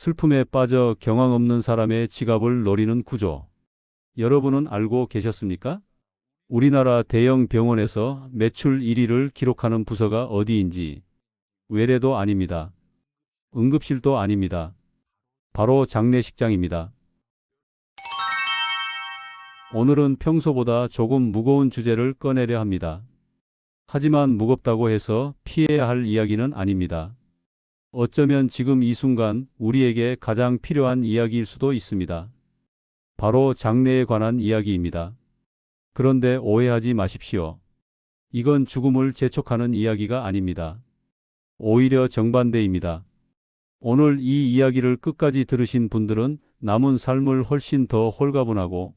슬픔에 빠져 경황 없는 사람의 지갑을 노리는 구조. 여러분은 알고 계셨습니까? 우리나라 대형 병원에서 매출 1위를 기록하는 부서가 어디인지 외래도 아닙니다. 응급실도 아닙니다. 바로 장례식장입니다. 오늘은 평소보다 조금 무거운 주제를 꺼내려 합니다. 하지만 무겁다고 해서 피해야 할 이야기는 아닙니다. 어쩌면 지금 이 순간 우리에게 가장 필요한 이야기일 수도 있습니다. 바로 장래에 관한 이야기입니다. 그런데 오해하지 마십시오. 이건 죽음을 재촉하는 이야기가 아닙니다. 오히려 정반대입니다. 오늘 이 이야기를 끝까지 들으신 분들은 남은 삶을 훨씬 더 홀가분하고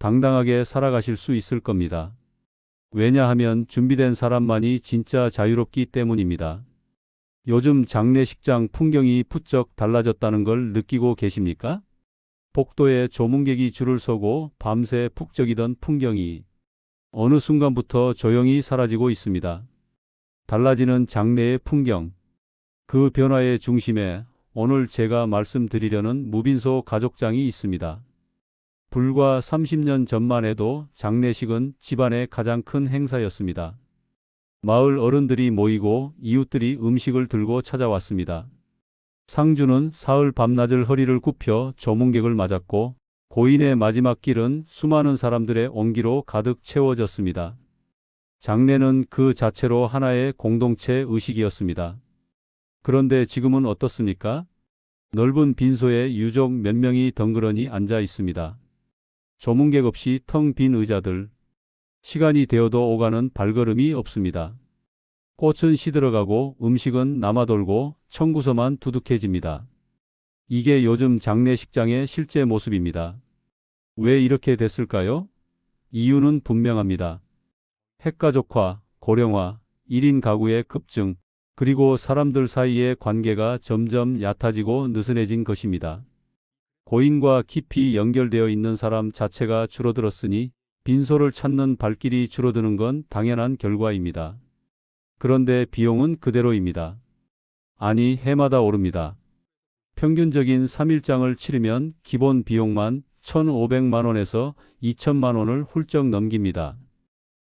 당당하게 살아가실 수 있을 겁니다. 왜냐하면 준비된 사람만이 진짜 자유롭기 때문입니다. 요즘 장례식장 풍경이 부쩍 달라졌다는 걸 느끼고 계십니까? 복도에 조문객이 줄을 서고 밤새 북적이던 풍경이 어느 순간부터 조용히 사라지고 있습니다. 달라지는 장례의 풍경. 그 변화의 중심에 오늘 제가 말씀드리려는 무빈소 가족장이 있습니다. 불과 30년 전만 해도 장례식은 집안의 가장 큰 행사였습니다. 마을 어른들이 모이고 이웃들이 음식을 들고 찾아왔습니다. 상주는 사흘 밤낮을 허리를 굽혀 조문객을 맞았고 고인의 마지막 길은 수많은 사람들의 온기로 가득 채워졌습니다. 장례는 그 자체로 하나의 공동체 의식이었습니다. 그런데 지금은 어떻습니까? 넓은 빈소에 유족 몇 명이 덩그러니 앉아 있습니다. 조문객 없이 텅 빈 의자들. 시간이 되어도 오가는 발걸음이 없습니다. 꽃은 시들어가고 음식은 남아돌고 청구서만 두둑해집니다. 이게 요즘 장례식장의 실제 모습입니다. 왜 이렇게 됐을까요? 이유는 분명합니다. 핵가족화, 고령화, 1인 가구의 급증, 그리고 사람들 사이의 관계가 점점 얕아지고 느슨해진 것입니다. 고인과 깊이 연결되어 있는 사람 자체가 줄어들었으니 빈소를 찾는 발길이 줄어드는 건 당연한 결과입니다. 그런데 비용은 그대로입니다. 아니, 해마다 오릅니다. 평균적인 3일장을 치르면 기본 비용만 1,500만 원에서 2천만 원을 훌쩍 넘깁니다.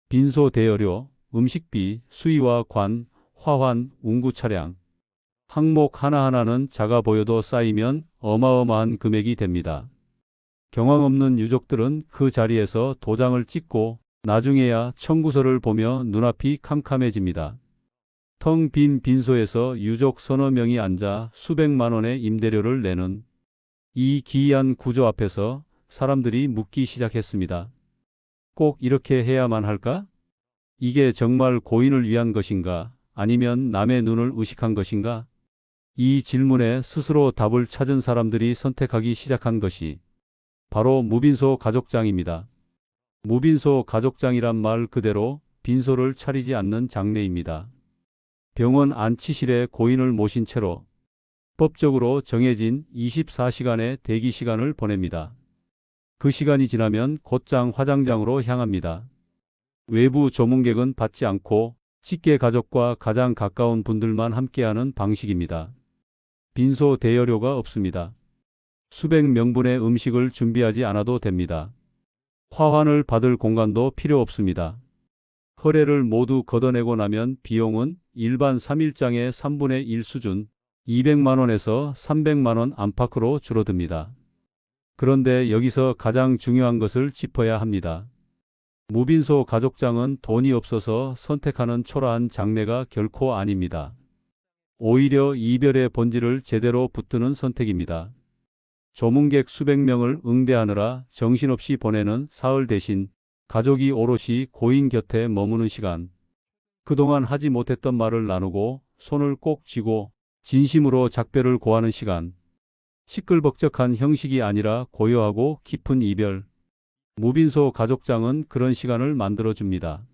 빈소 대여료, 음식비, 수의와 관, 화환, 운구 차량. 항목 하나하나는 작아 보여도 쌓이면 어마어마한 금액이 됩니다. 경황 없는 유족들은 그 자리에서 도장을 찍고 나중에야 청구서를 보며 눈앞이 캄캄해집니다. 텅 빈 빈소에서 유족 서너 명이 앉아 수백만 원의 임대료를 내는 이 기이한 구조 앞에서 사람들이 묻기 시작했습니다. 꼭 이렇게 해야만 할까? 이게 정말 고인을 위한 것인가? 아니면 남의 눈을 의식한 것인가? 이 질문에 스스로 답을 찾은 사람들이 선택하기 시작한 것이 바로 무빈소 가족장입니다. 무빈소 가족장이란 말 그대로 빈소를 차리지 않는 장례입니다. 병원 안치실에 고인을 모신 채로 법적으로 정해진 24시간의 대기 시간을 보냅니다. 그 시간이 지나면 곧장 화장장으로 향합니다. 외부 조문객은 받지 않고 직계 가족과 가장 가까운 분들만 함께하는 방식입니다. 빈소 대여료가 없습니다. 수백 명분의 음식을 준비하지 않아도 됩니다. 화환을 받을 공간도 필요 없습니다. 허례를 모두 걷어내고 나면 비용은 일반 3일장의 3분의 1 수준 200만원에서 300만원 안팎으로 줄어듭니다. 그런데 여기서 가장 중요한 것을 짚어야 합니다. 무빈소 가족장은 돈이 없어서 선택하는 초라한 장례가 결코 아닙니다. 오히려 이별의 본질을 제대로 붙드는 선택입니다. 조문객 수백 명을 응대하느라 정신없이 보내는 사흘 대신 가족이 오롯이 고인 곁에 머무는 시간. 그동안 하지 못했던 말을 나누고 손을 꼭 쥐고 진심으로 작별을 고하는 시간. 시끌벅적한 형식이 아니라 고요하고 깊은 이별. 무빈소 가족장은 그런 시간을 만들어줍니다.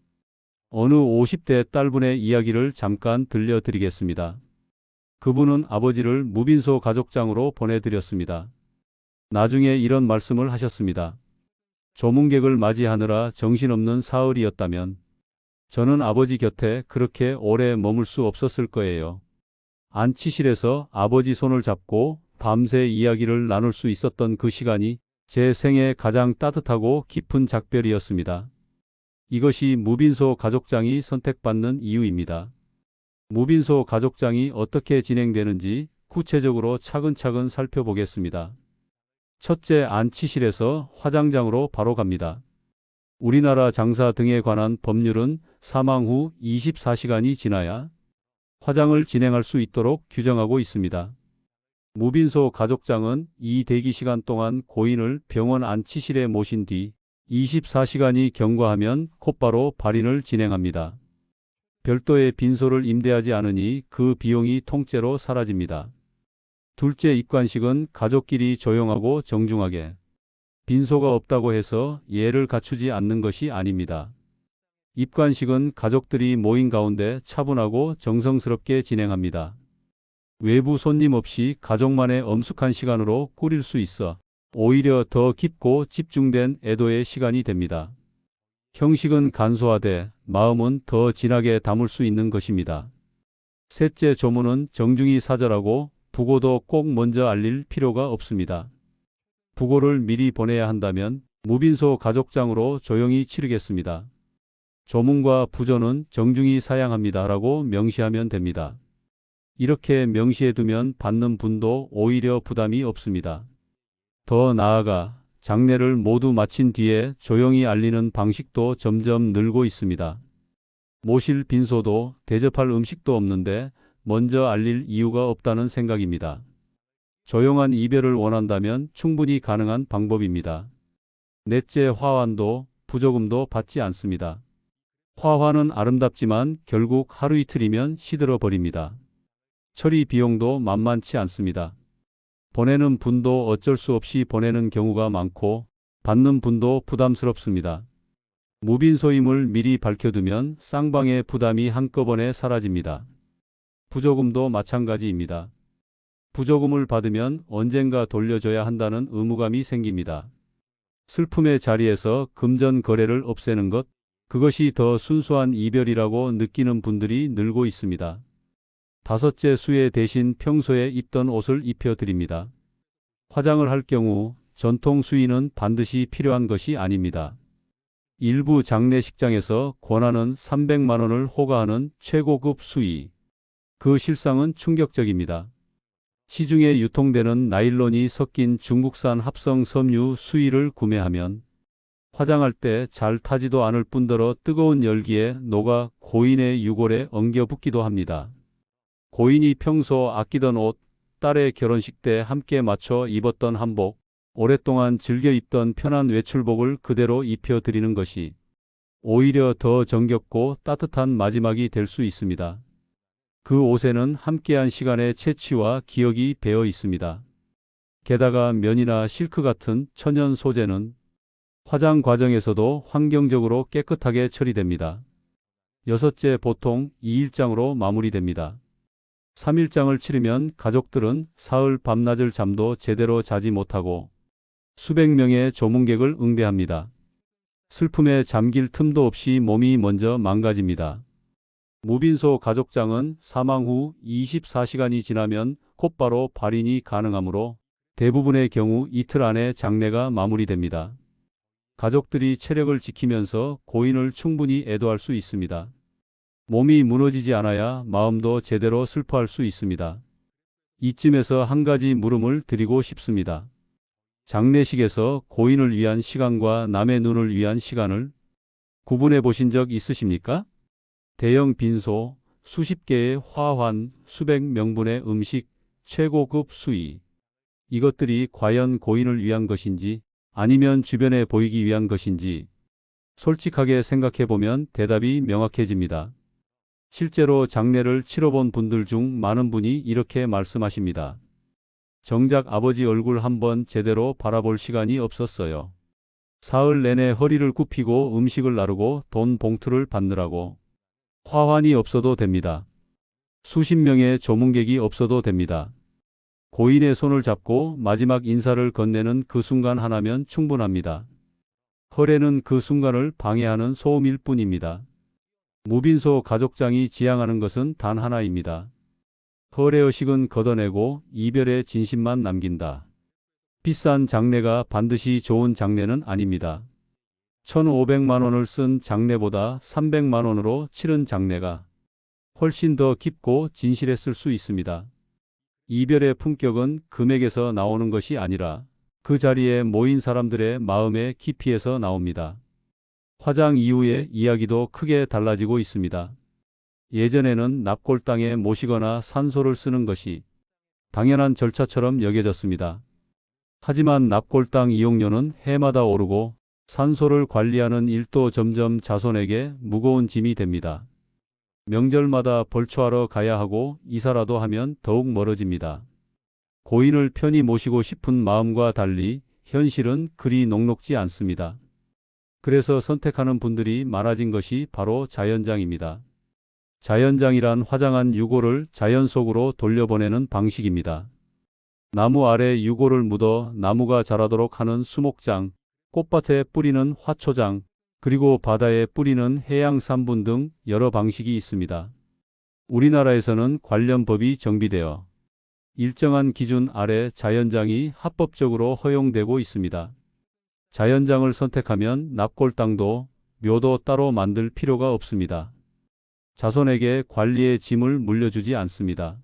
어느 50대 딸분의 이야기를 잠깐 들려드리겠습니다. 그분은 아버지를 무빈소 가족장으로 보내드렸습니다. 나중에 이런 말씀을 하셨습니다. 조문객을 맞이하느라 정신없는 사흘이었다면 저는 아버지 곁에 그렇게 오래 머물 수 없었을 거예요. 안치실에서 아버지 손을 잡고 밤새 이야기를 나눌 수 있었던 그 시간이 제 생애 가장 따뜻하고 깊은 작별이었습니다. 이것이 무빈소 가족장이 선택받는 이유입니다. 무빈소 가족장이 어떻게 진행되는지 구체적으로 차근차근 살펴보겠습니다. 첫째 안치실에서 화장장으로 바로 갑니다. 우리나라 장사 등에 관한 법률은 사망 후 24시간이 지나야 화장을 진행할 수 있도록 규정하고 있습니다. 무빈소 가족장은 이 대기 시간 동안 고인을 병원 안치실에 모신 뒤 24시간이 경과하면 곧바로 발인을 진행합니다. 별도의 빈소를 임대하지 않으니 그 비용이 통째로 사라집니다. 둘째 입관식은 가족끼리 조용하고 정중하게 빈소가 없다고 해서 예를 갖추지 않는 것이 아닙니다. 입관식은 가족들이 모인 가운데 차분하고 정성스럽게 진행합니다. 외부 손님 없이 가족만의 엄숙한 시간으로 꾸릴 수 있어 오히려 더 깊고 집중된 애도의 시간이 됩니다. 형식은 간소하되 마음은 더 진하게 담을 수 있는 것입니다. 셋째 조문은 정중히 사절하고 부고도 꼭 먼저 알릴 필요가 없습니다. 부고를 미리 보내야 한다면 무빈소 가족장으로 조용히 치르겠습니다. 조문과 부조는 정중히 사양합니다라고 명시하면 됩니다. 이렇게 명시해두면 받는 분도 오히려 부담이 없습니다. 더 나아가 장례를 모두 마친 뒤에 조용히 알리는 방식도 점점 늘고 있습니다. 모실 빈소도 대접할 음식도 없는데 먼저 알릴 이유가 없다는 생각입니다. 조용한 이별을 원한다면 충분히 가능한 방법입니다. 넷째 화환도 부조금도 받지 않습니다. 화환은 아름답지만 결국 하루 이틀이면 시들어 버립니다. 처리 비용도 만만치 않습니다. 보내는 분도 어쩔 수 없이 보내는 경우가 많고 받는 분도 부담스럽습니다. 무빈소임을 미리 밝혀두면 쌍방의 부담이 한꺼번에 사라집니다. 부조금도 마찬가지입니다. 부조금을 받으면 언젠가 돌려줘야 한다는 의무감이 생깁니다. 슬픔의 자리에서 금전 거래를 없애는 것, 그것이 더 순수한 이별이라고 느끼는 분들이 늘고 있습니다. 다섯째 수혜 대신 평소에 입던 옷을 입혀드립니다. 화장을 할 경우 전통 수의는 반드시 필요한 것이 아닙니다. 일부 장례식장에서 권하는 300만 원을 호가하는 최고급 수의. 그 실상은 충격적입니다. 시중에 유통되는 나일론이 섞인 중국산 합성 섬유 수의를 구매하면 화장할 때 잘 타지도 않을 뿐더러 뜨거운 열기에 녹아 고인의 유골에 엉겨 붙기도 합니다. 고인이 평소 아끼던 옷, 딸의 결혼식 때 함께 맞춰 입었던 한복, 오랫동안 즐겨 입던 편한 외출복을 그대로 입혀드리는 것이 오히려 더 정겹고 따뜻한 마지막이 될 수 있습니다. 그 옷에는 함께한 시간의 채취와 기억이 배어 있습니다. 게다가 면이나 실크 같은 천연 소재는 화장 과정에서도 환경적으로 깨끗하게 처리됩니다. 여섯째 보통 2일장으로 마무리됩니다. 3일장을 치르면 가족들은 사흘 밤낮을 잠도 제대로 자지 못하고 수백 명의 조문객을 응대합니다. 슬픔에 잠길 틈도 없이 몸이 먼저 망가집니다. 무빈소 가족장은 사망 후 24시간이 지나면 곧바로 발인이 가능하므로 대부분의 경우 이틀 안에 장례가 마무리됩니다. 가족들이 체력을 지키면서 고인을 충분히 애도할 수 있습니다. 몸이 무너지지 않아야 마음도 제대로 슬퍼할 수 있습니다. 이쯤에서 한 가지 물음을 드리고 싶습니다. 장례식에서 고인을 위한 시간과 남의 눈을 위한 시간을 구분해 보신 적 있으십니까? 대형 빈소, 수십 개의 화환, 수백 명분의 음식, 최고급 수의. 이것들이 과연 고인을 위한 것인지 아니면 주변에 보이기 위한 것인지 솔직하게 생각해 보면 대답이 명확해집니다. 실제로 장례를 치러본 분들 중 많은 분이 이렇게 말씀하십니다. 정작 아버지 얼굴 한번 제대로 바라볼 시간이 없었어요. 사흘 내내 허리를 굽히고 음식을 나르고 돈 봉투를 받느라고 화환이 없어도 됩니다. 수십 명의 조문객이 없어도 됩니다. 고인의 손을 잡고 마지막 인사를 건네는 그 순간 하나면 충분합니다. 허례는 그 순간을 방해하는 소음일 뿐입니다. 무빈소 가족장이 지향하는 것은 단 하나입니다. 허례의식은 걷어내고 이별의 진심만 남긴다. 비싼 장례가 반드시 좋은 장례는 아닙니다. 1,500만 원을 쓴 장례보다 300만 원으로 치른 장례가 훨씬 더 깊고 진실했을 수 있습니다. 이별의 품격은 금액에서 나오는 것이 아니라 그 자리에 모인 사람들의 마음의 깊이에서 나옵니다. 화장 이후의 이야기도 크게 달라지고 있습니다. 예전에는 납골당에 모시거나 산소를 쓰는 것이 당연한 절차처럼 여겨졌습니다. 하지만 납골당 이용료는 해마다 오르고 산소를 관리하는 일도 점점 자손에게 무거운 짐이 됩니다. 명절마다 벌초하러 가야 하고 이사라도 하면 더욱 멀어집니다. 고인을 편히 모시고 싶은 마음과 달리 현실은 그리 녹록지 않습니다. 그래서 선택하는 분들이 많아진 것이 바로 자연장입니다. 자연장이란 화장한 유골을 자연 속으로 돌려보내는 방식입니다. 나무 아래 유골을 묻어 나무가 자라도록 하는 수목장, 꽃밭에 뿌리는 화초장, 그리고 바다에 뿌리는 해양 산분 등 여러 방식이 있습니다. 우리나라에서는 관련 법이 정비되어 일정한 기준 아래 자연장이 합법적으로 허용되고 있습니다. 자연장을 선택하면 납골당도 묘도 따로 만들 필요가 없습니다. 자손에게 관리의 짐을 물려주지 않습니다.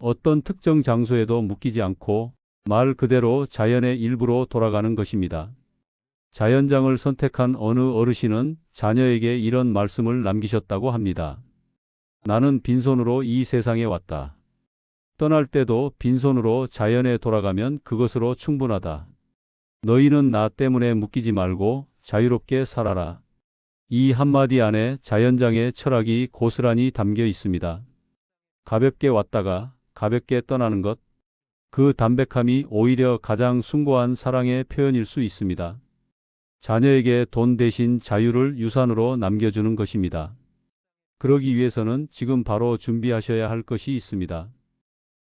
어떤 특정 장소에도 묶이지 않고 말 그대로 자연의 일부로 돌아가는 것입니다. 자연장을 선택한 어느 어르신은 자녀에게 이런 말씀을 남기셨다고 합니다. 나는 빈손으로 이 세상에 왔다. 떠날 때도 빈손으로 자연에 돌아가면 그것으로 충분하다. 너희는 나 때문에 묶이지 말고 자유롭게 살아라. 이 한마디 안에 자연장의 철학이 고스란히 담겨 있습니다. 가볍게 왔다가 가볍게 떠나는 것, 그 담백함이 오히려 가장 숭고한 사랑의 표현일 수 있습니다. 자녀에게 돈 대신 자유를 유산으로 남겨주는 것입니다. 그러기 위해서는 지금 바로 준비하셔야 할 것이 있습니다.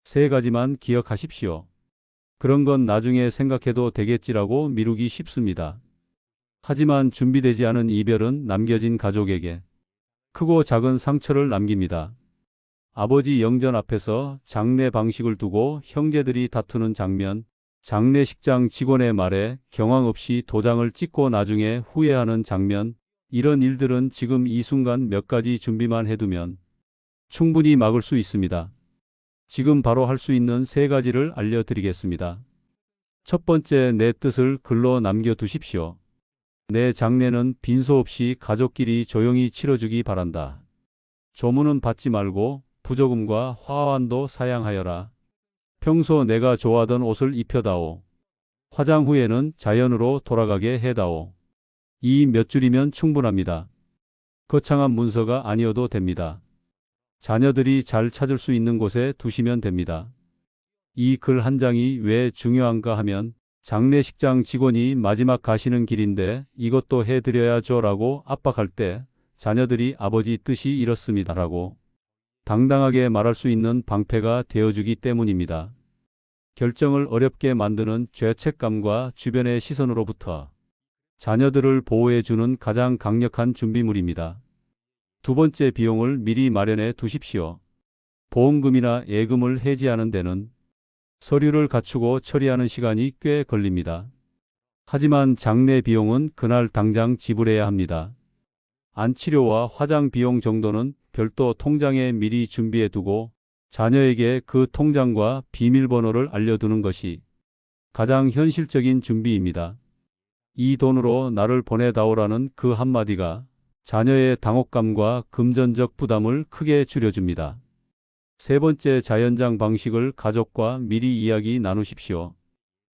세 가지만 기억하십시오. 그런 건 나중에 생각해도 되겠지라고 미루기 쉽습니다. 하지만 준비되지 않은 이별은 남겨진 가족에게 크고 작은 상처를 남깁니다. 아버지 영전 앞에서 장례 방식을 두고 형제들이 다투는 장면, 장례식장 직원의 말에 경황 없이 도장을 찍고 나중에 후회하는 장면, 이런 일들은 지금 이 순간 몇 가지 준비만 해두면 충분히 막을 수 있습니다. 지금 바로 할 수 있는 세 가지를 알려드리겠습니다. 첫 번째, 내 뜻을 글로 남겨두십시오. 내 장례는 빈소 없이 가족끼리 조용히 치러주기 바란다. 조문은 받지 말고 부조금과 화환도 사양하여라. 평소 내가 좋아하던 옷을 입혀다오. 화장 후에는 자연으로 돌아가게 해다오. 이 몇 줄이면 충분합니다. 거창한 문서가 아니어도 됩니다. 자녀들이 잘 찾을 수 있는 곳에 두시면 됩니다. 이 글 한 장이 왜 중요한가 하면 장례식장 직원이 마지막 가시는 길인데 이것도 해드려야죠 라고 압박할 때 자녀들이 아버지 뜻이 이렇습니다라고 당당하게 말할 수 있는 방패가 되어주기 때문입니다. 결정을 어렵게 만드는 죄책감과 주변의 시선으로부터 자녀들을 보호해주는 가장 강력한 준비물입니다. 두 번째 비용을 미리 마련해 두십시오. 보험금이나 예금을 해지하는 데는 서류를 갖추고 처리하는 시간이 꽤 걸립니다. 하지만 장례 비용은 그날 당장 지불해야 합니다. 안치료와 화장 비용 정도는 별도 통장에 미리 준비해 두고 자녀에게 그 통장과 비밀번호를 알려두는 것이 가장 현실적인 준비입니다. 이 돈으로 나를 보내다오라는 그 한마디가 자녀의 당혹감과 금전적 부담을 크게 줄여줍니다. 세 번째 자연장 방식을 가족과 미리 이야기 나누십시오.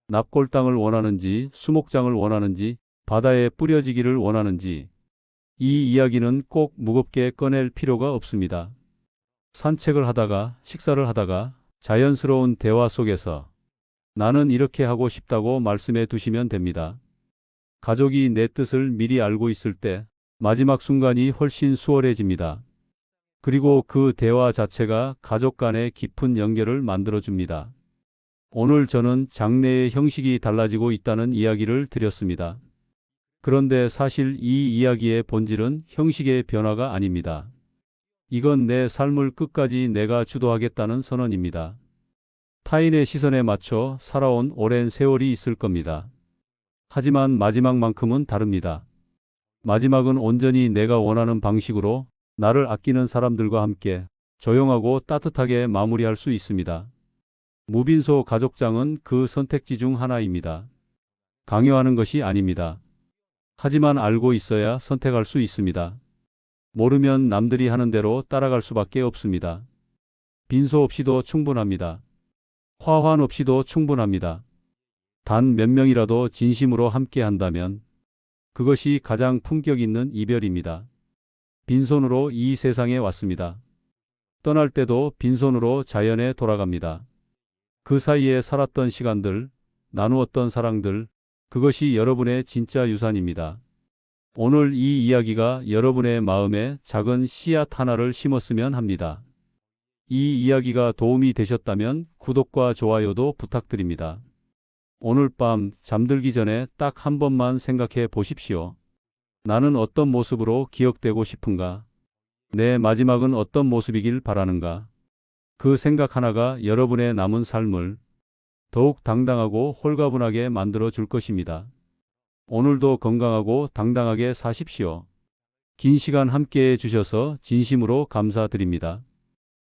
납골당을 원하는지, 수목장을 원하는지, 바다에 뿌려지기를 원하는지, 이 이야기는 꼭 무겁게 꺼낼 필요가 없습니다. 산책을 하다가, 식사를 하다가, 자연스러운 대화 속에서 나는 이렇게 하고 싶다고 말씀해 두시면 됩니다. 가족이 내 뜻을 미리 알고 있을 때 마지막 순간이 훨씬 수월해집니다. 그리고 그 대화 자체가 가족 간의 깊은 연결을 만들어줍니다. 오늘 저는 장례의 형식이 달라지고 있다는 이야기를 드렸습니다. 그런데 사실 이 이야기의 본질은 형식의 변화가 아닙니다. 이건 내 삶을 끝까지 내가 주도하겠다는 선언입니다. 타인의 시선에 맞춰 살아온 오랜 세월이 있을 겁니다. 하지만 마지막만큼은 다릅니다. 마지막은 온전히 내가 원하는 방식으로 나를 아끼는 사람들과 함께 조용하고 따뜻하게 마무리할 수 있습니다. 무빈소 가족장은 그 선택지 중 하나입니다. 강요하는 것이 아닙니다. 하지만 알고 있어야 선택할 수 있습니다. 모르면 남들이 하는 대로 따라갈 수밖에 없습니다. 빈소 없이도 충분합니다. 화환 없이도 충분합니다. 단 몇 명이라도 진심으로 함께 한다면 그것이 가장 품격 있는 이별입니다. 빈손으로 이 세상에 왔습니다. 떠날 때도 빈손으로 자연에 돌아갑니다. 그 사이에 살았던 시간들, 나누었던 사랑들, 그것이 여러분의 진짜 유산입니다. 오늘 이 이야기가 여러분의 마음에 작은 씨앗 하나를 심었으면 합니다. 이 이야기가 도움이 되셨다면 구독과 좋아요도 부탁드립니다. 오늘 밤 잠들기 전에 딱 한 번만 생각해 보십시오. 나는 어떤 모습으로 기억되고 싶은가? 내 마지막은 어떤 모습이길 바라는가? 그 생각 하나가 여러분의 남은 삶을 더욱 당당하고 홀가분하게 만들어 줄 것입니다. 오늘도 건강하고 당당하게 사십시오. 긴 시간 함께 해 주셔서 진심으로 감사드립니다.